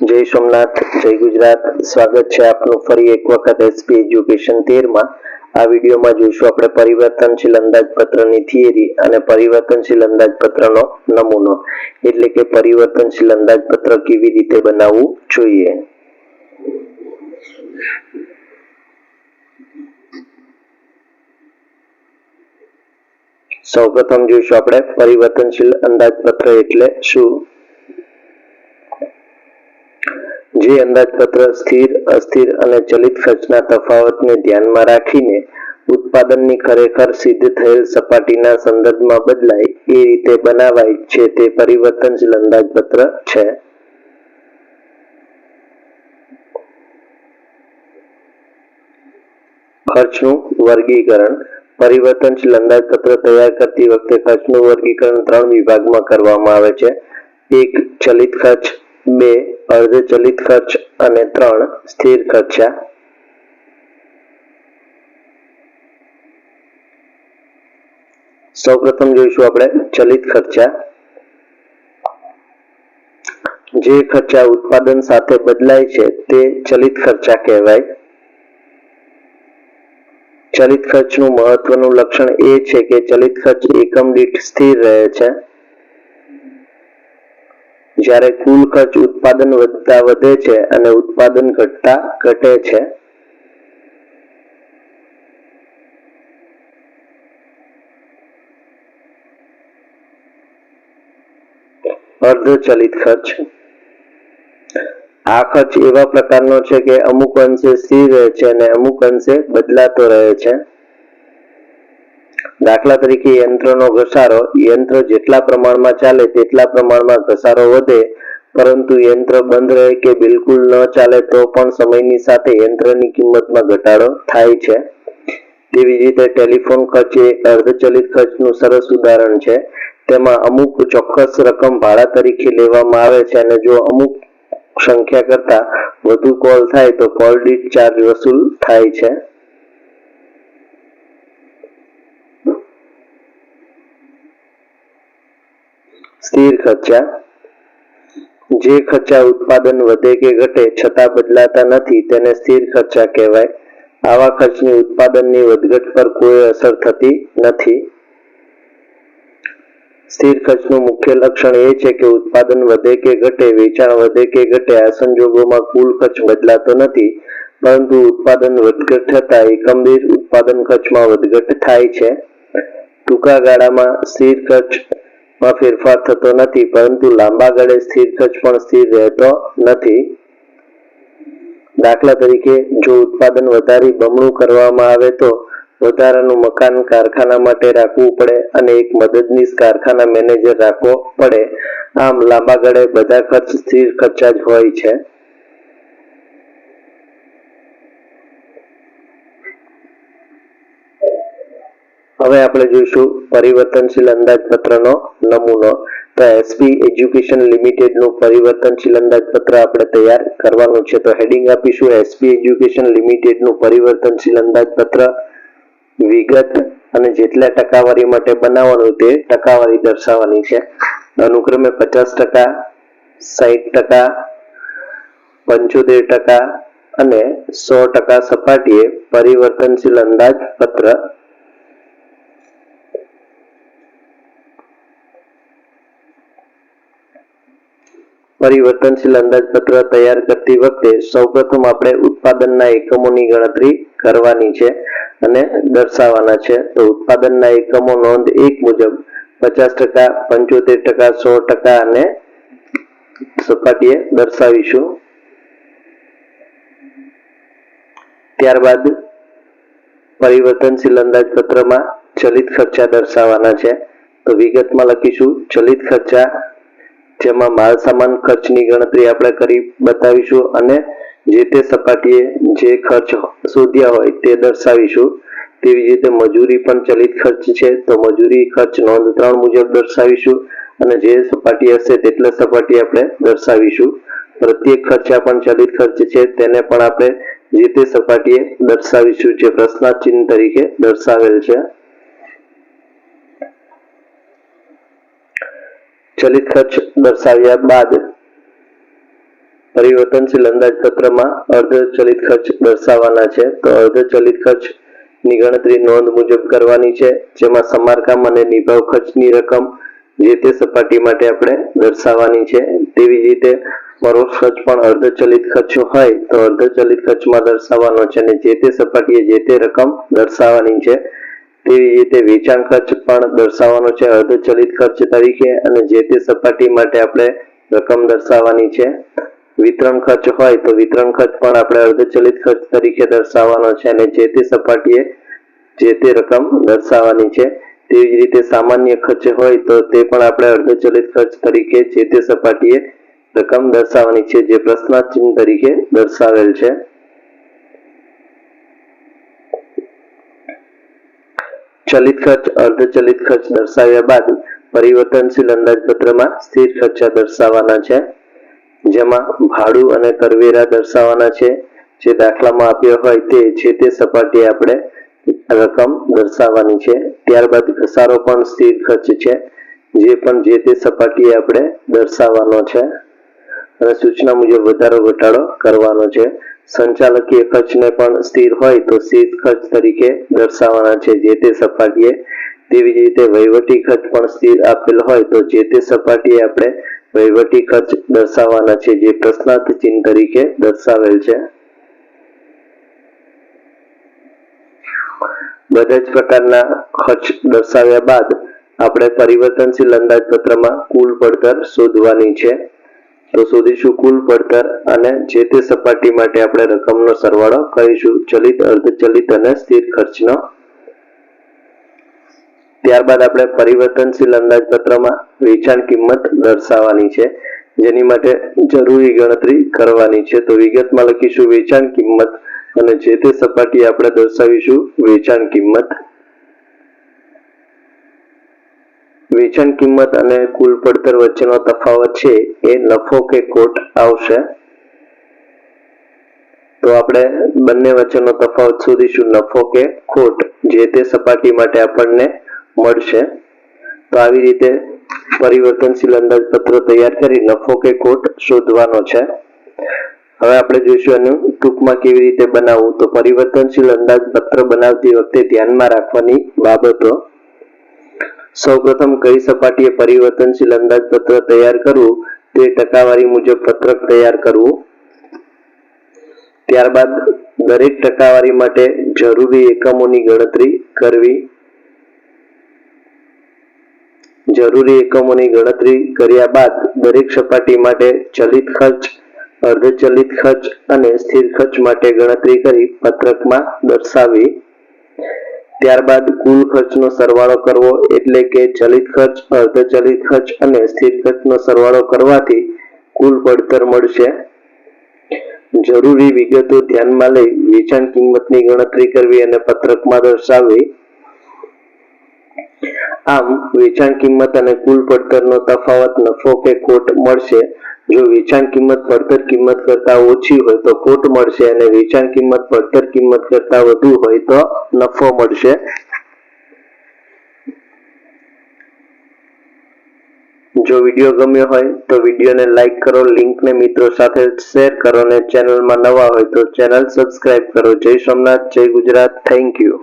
જય સોમનાથ, જય ગુજરાત. સ્વાગત છે આપનું ફરી એક વખત એસપી એજ્યુકેશન તેરમાં. આ વિડીયોમાં જોઈશું આપણે પરિવર્તનશીલ અંદાજપત્રની થિયરી અને પરિવર્તનશીલ અંદાજપત્રનો નમૂનો. એટલે કે પરિવર્તનશીલ અંદાજપત્ર કેવી રીતે બનાવવું જોઈએ? સૌપ્રથમ જોઈશું આપણે પરિવર્તનશીલ અંદાજપત્ર એટલે શું? જે અંદાજપત્ર સ્થિર, અસ્થિર અને ચલિત ખર્ચના તફાવતને ધ્યાનમાં રાખીને ઉત્પાદનની ખરેખર સિદ્ધ થયેલ સપાટીના સંદર્ભમાં બદલાય એ રીતે બનાવાય છે તે પરિવર્તનશીલ અંદાજપત્ર છે. ખર્ચનું વર્ગીકરણ. પરિવર્તનશીલ અંદાજપત્ર તૈયાર કરતી વખતે ખર્ચનું વર્ગીકરણ ત્રણ વિભાગમાં કરવામાં આવે છે. એક, ચલિત ખર્ચ. બે અર્ધ ચલિત ખર્ચ અને ત્રણ સ્થિર ખર્ચા. સૌપ્રથમ જોઈશું આપણે ચલિત ખર્ચા. જે ખર્ચા ઉત્પાદન સાથે બદલાય છે તે ચલિત ખર્ચા કહેવાય. ચલિત ખર્ચનું મહત્વનું લક્ષણ એ છે કે ચલિત ખર્ચ એકમ દીઠ સ્થિર રહે છે. જ્યારે કુલ ખર્ચ ઉત્પાદન વધતા વધે છે અને ઉત્પાદન ઘટતા ઘટે છે. અર્ધચલિત ખર્ચ. આ ખર્ચ એવા પ્રકારનો છે કે અમુક અંશે સ્થિર રહે છે અને અમુક અંશે બદલાતો રહે છે. દાખલા તરીકે યંત્રનો ઘસારો યંત્ર જેટલા પ્રમાણમાં ચાલે તેટલા પ્રમાણમાં ઘસારો વધે, પરંતુ યંત્ર બંધ રહે કે બિલકુલ ન ચાલે તો પણ સમયની સાથે યંત્રની કિંમતમાં ઘટાડો થાય છે. તેવી રીતે ટેલિફોન ખર્ચ એ અર્ધચલિત ખર્ચનું સરસ ઉદાહરણ છે. તેમાં અમુક ચોક્કસ રકમ ભાડા તરીકે લેવામાં આવે છે અને જો અમુક સંખ્યા કરતા વધુ કોલ થાય તો કોલ દીઠ ચાર્જ વસૂલ થાય છે. સ્થિર ખર્ચા. જે ખર્ચા ઉત્પાદન વધે કે ઘટે છતાં બદલાતા નથી, તેને સ્થિર ખર્ચા કહેવાય. આવા ખર્ચની ઉત્પાદનની વધઘટ પર કોઈ અસર થતી નથી. સ્થિર ખર્ચનું મુખ્ય લક્ષણ એ છે કે ઉત્પાદન વધે કે ઘટે, વેચાણ વધે કે ઘટે, આ સંજોગોમાં કુલ ખર્ચ બદલાતો નથી, પરંતુ ઉત્પાદન વધઘટ થતા એકમ ઉત્પાદન ખર્ચમાં વધઘટ થાય છે. ટૂંકા ગાળામાં સ્થિર ખર્ચમાં ફેરફાર થતો નથી, પરંતુ લાંબા ગાળે સ્થિર ખર્ચ પણ સ્થિર રહેતો નથી. દાખલા તરીકે, જો ઉત્પાદન વધારી બમણું કરવામાં આવે તો વધારાનું મકાન કારખાના માટે રાખવું પડે અને એક મદદનીશ કારખાના મેનેજર રાખવો પડે. આમ, લાંબા ગાળે બધા ખર્ચ સ્થિર ખર્ચા જ હોય છે. હવે આપણે જોઈશું પરિવર્તનશીલ અંદાજપત્રનો નમૂનો. તો એસપી એજ્યુકેશન લિમિટેડનું પરિવર્તનશીલ અંદાજપત્ર આપણે તૈયાર કરવાનું છે. તો હેડિંગ આપીશું. એસપી એજ્યુકેશન લિમિટેડનું પરિવર્તનશીલ અંદાજપત્ર વિગત અને જેટલા ટકાવારી માટે બનાવવાનું તે ટકાવારી દર્શાવવાની છે. અનુક્રમે પચાસ ટકા સાહીઠ ટકા, પંચોતેર ટકા અને સો ટકા સપાટીએ પરિવર્તનશીલ અંદાજપત્ર પરિવર્તનશીલ અંદાજપત્ર તૈયાર કરતી વખતે સૌપ્રથમ આપણે ઉત્પાદનના એકમોની ગણતરી કરવાની છે અને દર્શાવવાના છે. તો ઉત્પાદનના એકમો નોંધ એક મુજબ પચાસ ટકા, પંચોતેર ટકા, સો ટકા અને સપાટીએ દર્શાવીશું. ત્યારબાદ પરિવર્તનશીલ અંદાજપત્રમાં ચલિત ખર્ચા દર્શાવવાના છે. તો વિગતમાં લખીશું, ચલિત ખર્ચા જેમાં માલ સામાન ખર્ચની ગણતરી આપણે કરી બતાવીશું અને જે તે સપાટીએ જે ખર્ચ શોધ્યા હોય તે દર્શાવીશું. તેવી જ રીતે મજૂરી પણ ચલિત ખર્ચ છે, તો મજૂરી ખર્ચ નોંધ ત્રણ મુજબ દર્શાવીશું અને જે સપાટી હશે તેટલા સપાટી આપણે દર્શાવીશું. પ્રત્યેક ખર્ચા પણ ચલિત ખર્ચ છે, તેને પણ આપણે જે તે સપાટીએ દર્શાવીશું, જે પ્રશ્નાર્થ ચિહ્ન તરીકે દર્શાવેલ છે. ચલિત ખર્ચ દર્શાવ્યા બાદ પરિવર્તનશીલ અંદાજપત્રમાં અર્ધ ચલિત ખર્ચ દર્શાવવાના છે. તો અર્ધ ચલિત ખર્ચની ગણતરી નોંધ મુજબ કરવાની છે. જેમાં સમારકામ અને નિભાવ ખર્ચની રકમ જે તે સપાટી માટે આપણે દર્શાવવાની છે. તેવી રીતે પરોક્ષ ખર્ચ પણ અર્ધ ચલિત ખર્ચ હોય તો અર્ધ ચલિત ખર્ચમાં દર્શાવવાનો છે અને જે તે સપાટીએ જે તે રકમ દર્શાવવાની છે તેવી રીતે વેચાણ ખર્ચ પણ દર્શાવવાનો છે, અર્ધચલિત ખર્ચ તરીકે અને જે તે સપાટી માટે આપણે રકમ દર્શાવવાની છે. વિતરણ ખર્ચ હોય તો વિતરણ ખર્ચ પણ આપણે અર્ધચલિત ખર્ચ તરીકે દર્શાવવાનો છે અને જે તે સપાટીએ જે તે રકમ દર્શાવવાની છે તેવી જ રીતે સામાન્ય ખર્ચ હોય તો તે પણ આપણે અર્ધચલિત ખર્ચ તરીકે જે તે સપાટીએ રકમ દર્શાવવાની છે, જે પ્રશ્નાર્થ ચિહ્ન તરીકે દર્શાવેલ છે. ચલિત ખર્ચ અર્ધ ચલિત ખર્ચ દર્શાવ્યા બાદ પરિવર્તનશીલ અંદાજપત્રમાં સ્થિર ખર્ચા દર્શાવવાના છે. જેમાં ભાડું અને કરવેરા દર્શાવવાના છે. જે દાખલામાં આપ્યો હોય તે, જે તે સપાટીએ આપણે રકમ દર્શાવવાની છે. ત્યારબાદ ઘસારો પણ સ્થિર ખર્ચ છે. જે પણ જે તે સપાટીએ આપણે દર્શાવવાનો છે. અને સૂચના મુજબ વધારો ઘટાડો કરવાનો છે. સંચાલકીય ખર્ચને પણ સ્થિર હોય તો સ્થિર ખર્ચ તરીકે દર્શાવવાના છે. જે તે સપાટીએ તેવી જ રીતે વહીવટી ખર્ચ પણ સ્થિર આપેલ હોય તો જે તે સપાટીએ આપણે વહીવટી ખર્ચ દર્શાવવાના છે જે પ્રશ્નાર્થ ચિહ્ન તરીકે દર્શાવેલ છે. બધા જ પ્રકારના ખર્ચ દર્શાવ્યા બાદ આપણે પરિવર્તનશીલ અંદાજપત્રમાં કુલ પડતર શોધવાની છે. તો શોધીશું કુલ પડતર અને જે તે સપાટી માટે આપણે રકમનો સરવાળો કરીશું? ચલિત, અર્ધચલિત અને સ્થિર ખર્ચનો. ત્યારબાદ આપણે પરિવર્તનશીલ અંદાજપત્રમાં વેચાણ કિંમત દર્શાવવાની છે, જેની માટે જરૂરી ગણતરી કરવાની છે. તો વિગતમાં લખીશું, વેચાણ કિંમત અને જે તે સપાટી આપણે દર્શાવીશું, વેચાણ કિંમત. વેચાણ કિંમત અને કુલ પડતર વચ્ચેનો તફાવત છે એ નફો કે ખોટ આવશે. તો આપણે બંને વચ્ચેનો તફાવત શોધીશું નફો કે ખોટ જે તે સપાટી માટે આપણને મળશે. તો આવી રીતે પરિવર્તનશીલ અંદાજપત્ર તૈયાર કરી નફો કે ખોટ શોધવાનો છે. હવે આપણે જોઈશું આનું ટૂંકમાં કેવી રીતે બનાવવું. તો પરિવર્તનશીલ અંદાજપત્ર બનાવતી વખતે ધ્યાનમાં રાખવાની બાબતો. સૌપ્રથમ કઈ સપાટીએ પરિવર્તનશીલ અંદાજપત્ર તૈયાર કરવું? તે ટકાવારી મુજબ પત્રક તૈયાર કરવું. ત્યારબાદ દરેક ટકાવારી માટે જરૂરી એકમોની ગણતરી કરવી. જરૂરી એકમોની ગણતરી કર્યા બાદ દરેક સપાટી માટે ચલિત ખર્ચ, અર્ધચલિત ખર્ચ અને સ્થિર ખર્ચ માટે ગણતરી કરી પત્રકમાં દર્શાવી. ત્યારબાદ કુલ ખર્ચનો સરવાળો કરવો એટલે કે ચલિત ખર્ચ, અર્ધચલિત ખર્ચ અને સ્થિર ખર્ચનો સરવાળો કરવાથી કુલ પડતર મળશે. જરૂરી વિગતો ધ્યાનમાં લઈ વેચાણ કિંમતની ગણતરી કરવી અને પત્રકમાં દર્શાવવી. આમ, વેચાણ કિંમત અને કુલ પડતરનો તફાવત, નફો કે ખોટ મળશે. જો વેચાણ કિંમત પડતર કિંમત કરતા ઓછી હોય તો ખોટ મળશે અને વેચાણ કિંમત પડતર કિંમત કરતા વધુ હોય તો નફો મળશે. જો વીડિયો ગમ્યો હોય તો વિડીયોને લાઈક કરો, લિંકને મિત્રો સાથે શેર કરો અને ચેનલમાં નવા હોય તો ચેનલ સબસ્ક્રાઇબ કરો. જય સોમનાથ, જય ગુજરાત. Thank you.